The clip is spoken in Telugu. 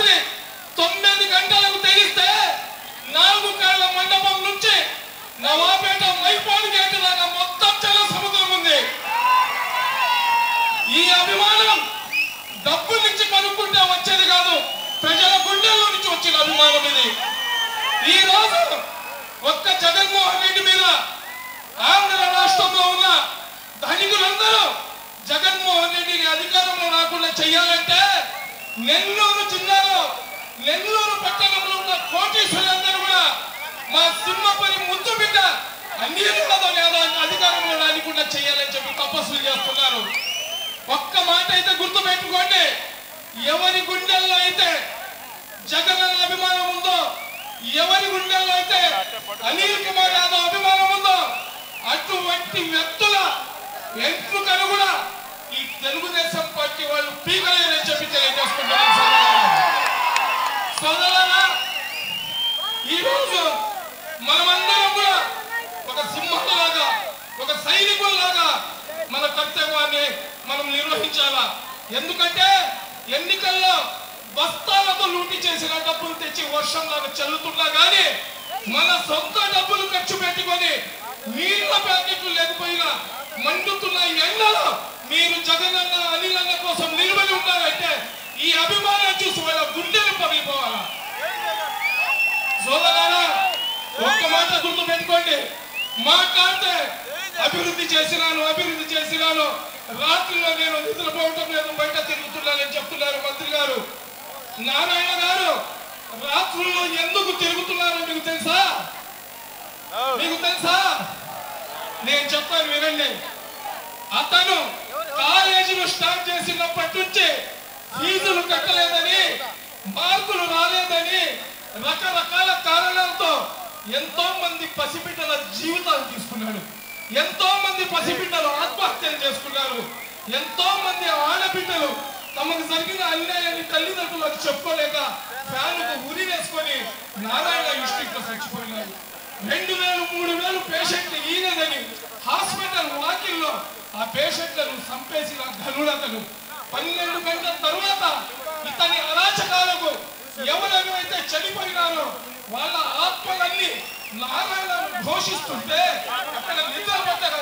రాత్రి తొమ్మిది గంటలకు తెలిస్తే నాలుగు కాళ్ళ మండపం నుంచి నవాపేట మైపాడు గేట్ దాకా మొత్తం చల సముద్రం ఉంది. ఈ అభిమానం డబ్బు నుంచి కనుక్కుంటే వచ్చేది కాదు ప్రజల గుండెల్లో నుంచి వచ్చిన అభిమానం ఇది. ఈ రోజు ఒక్క జగన్మోహన్ రెడ్డి మీద ఆంధ్ర రాష్ట్రంలో ఉన్న ధనికులందరూ జగన్మోహన్ రెడ్డిని అధికారంలో రాకుండా చెయ్యాలంటే నెల్లూరు జిల్లా నెల్లూరు పట్టణంలో ఉన్న కోటీశ్వరులందరూ కూడా మా సింహపరి ముద్దు బిడ్డ అన్ని లేదా అధికారంలో రానికుండా చేయాలని చెప్పి తపస్సులు చేస్తున్నారు. ఒక్క మాట అయితే గుర్తు పెట్టుకోండి ఎవరి గుండెల్లో అయితే జగన్ అభిమానం ఉందో ఎవరి గుండెల్లో అయితే అనిల్ కుమార్ యాదవ్ అభిమానం ఉందో అటువంటి వ్యక్తుల ఎంట్రుకలు కూడా ఈ తెలుగుదేశం పార్టీ వాళ్ళు పీకలేరని చెప్పి తెలియజేస్తున్నారు సోదరులారా. సోదరులారా మనమందరం కూడా ఒక సింహంలాగా ఒక సైనికుల్లాగా మన కర్తవ్యాన్ని మనం నిర్వహించాలా ఎందుకంటే ఎన్నికల్లో బస్తాలతో లూటి చేసిన డబ్బులు తెచ్చి వర్షంలాగా చల్లుతున్నా కానీ మన సొంత డబ్బులు ఖర్చు పెట్టుకొని నీళ్ళ ప్యాకెట్లు లేకపోయినా మండుతున్న ఎండలో మీరు జగనన్న అనిలన్న కోసం నిలబడి ఉన్నారంటే ఈ అభివృద్ధి సోదరారా ఒక్క మాట గుర్తు పెట్టుకోండి మాట్లాడితే అభివృద్ధి చేసినాను అభివృద్ధి చేసినాను. రాత్రిలో నేను నిద్రపోవటం లేదు బయట తిరుగుతున్నానని చెప్తున్నారు మంత్రి గారు. నారాయణ గారు రాత్రుల్లో ఎందుకు తిరుగుతున్నారో మీకు తెలుసా? మీకు తెలుసా? నేను చెప్తాను వినండి. అతను కాలేజీలు స్టార్ట్ చేసినప్పటి నుంచి ఫీజులు కట్టలేదని మార్కులు రాలేదని రకరకాల ఎంతో మంది పసిబిడ్డల జీవితాలు తీసుకున్నాడు. ఎంతో మంది పసిబిడ్డలు ఆత్మహత్యలు చేసుకున్నారు. ఎంతో మంది ఆడబిడ్డలు తమకు జరిగిన అన్యాయాన్ని తల్లిదండ్రులకు చెప్పుకోలేక ఫ్యాన్కు ఉరి వేసుకొని నారాయణ ఇష్టిక్ చచ్చిపోయినారు. రెండు వేలు మూడు వేలు పేషెంట్లు ఈయనదని హాస్పిటల్ వాకిల్లో ఆ పేషెంట్లను చంపేసిన ఘనుడతను. పన్నెండు గంటల తరువాత ఇతని అరాచకాలకు ఎవరెవరైతే చనిపోయినారో వాళ్ళ అని నారాయణ ఘోషిస్తుంటే అక్కడ నిద్ర పట్టక